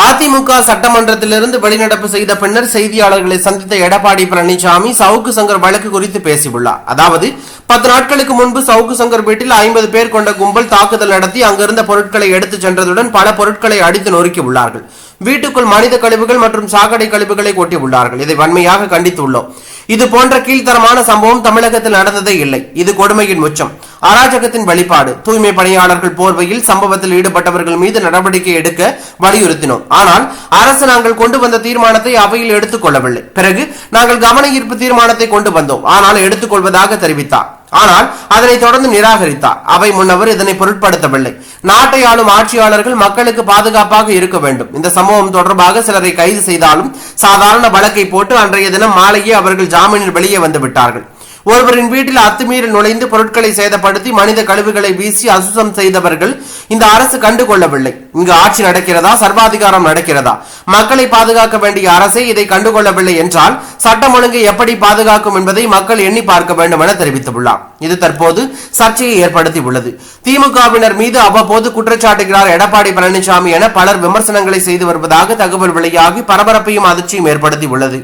அதிமுக சட்டமன்றத்திலிருந்து வெளிநடப்பு செய்த பின்னர் செய்தியாளர்களை சந்தித்த எடப்பாடி பழனிசாமி சவுக்கு சங்கர் வழக்கு குறித்து பேசியுள்ளார். அதாவது பத்து நாட்களுக்கு முன்பு சவுக்கு சங்கர் வீட்டில் ஐம்பது பேர் கொண்ட கும்பல் தாக்குதல் நடத்தி அங்கிருந்த பொருட்களை எடுத்துச் சென்றதுடன் பல பொருட்களை அடித்து நொறுக்கி உள்ளார்கள். வீட்டுக்குள் மனித கழிவுகள் மற்றும் சாக்கடை கழிவுகளை கொட்டி உள்ளார்கள். இதை வன்மையாக கண்டித்துள்ளோம். இது போன்ற கீழ்த்தரமான சம்பவம் தமிழகத்தில் நடந்ததே இல்லை. இது கொடுமையின் உச்சம். அராஜகத்தின் வெளிப்பாடு தூய்மை பணியாளர்கள் போர்வையில் சம்பவத்தில் ஈடுபட்டவர்கள் மீது நடவடிக்கை எடுக்க வலியுறுத்தினோம். ஆனால் அரசு நாங்கள் கொண்டு வந்த தீர்மானத்தை அவையில் எடுத்துக் கொள்ளவில்லை. பிறகு நாங்கள் கவன ஈர்ப்பு தீர்மானத்தை கொண்டு வந்தோம். ஆனால் எடுத்துக் கொள்வதாக தெரிவித்தார். ஆனால் அதனை தொடர்ந்து நிராகரித்தார். அவை முன்னவர் இதனை பொருட்படுத்தவில்லை. நாட்டை ஆளும் ஆட்சியாளர்கள் மக்களுக்கு பாதுகாப்பாக இருக்க வேண்டும். இந்த சம்பவம் தொடர்பாக சிலரை கைது செய்தாலும் சாதாரண வழக்கை போட்டு அன்றைய தினம் மாலையே அவர்கள் ஜாமீனில் வெளியே வந்து விட்டார்கள். ஒருவரின் வீட்டில் அத்துமீறி நுழைந்து பொருட்களை சேதப்படுத்தி மனித கழிவுகளை வீசி அசுத்தம் செய்தவர்கள் இந்த அரசு கண்டுகொள்ளவில்லை. இங்கு ஆட்சி நடக்கிறதா? சர்வாதிகாரம் நடக்கிறதா? மக்களை பாதுகாக்க வேண்டிய அரசே இதை கண்டுகொள்ளவில்லை என்றால் சட்டம் ஒழுங்கை எப்படி பாதுகாக்கும் என்பதை மக்கள் எண்ணி பார்க்க வேண்டும் என தெரிவித்துள்ளார். இது தற்போது சர்ச்சையை ஏற்படுத்தி உள்ளது திமுகவினர் மீது அவ்வப்போது குற்றச்சாட்டுகிறார் எடப்பாடி பழனிசாமி என பலர் விமர்சனங்களை செய்து வருவதாக தகவல் வெளியாகி பரபரப்பையும் அதிர்ச்சியும் ஏற்படுத்தி உள்ளது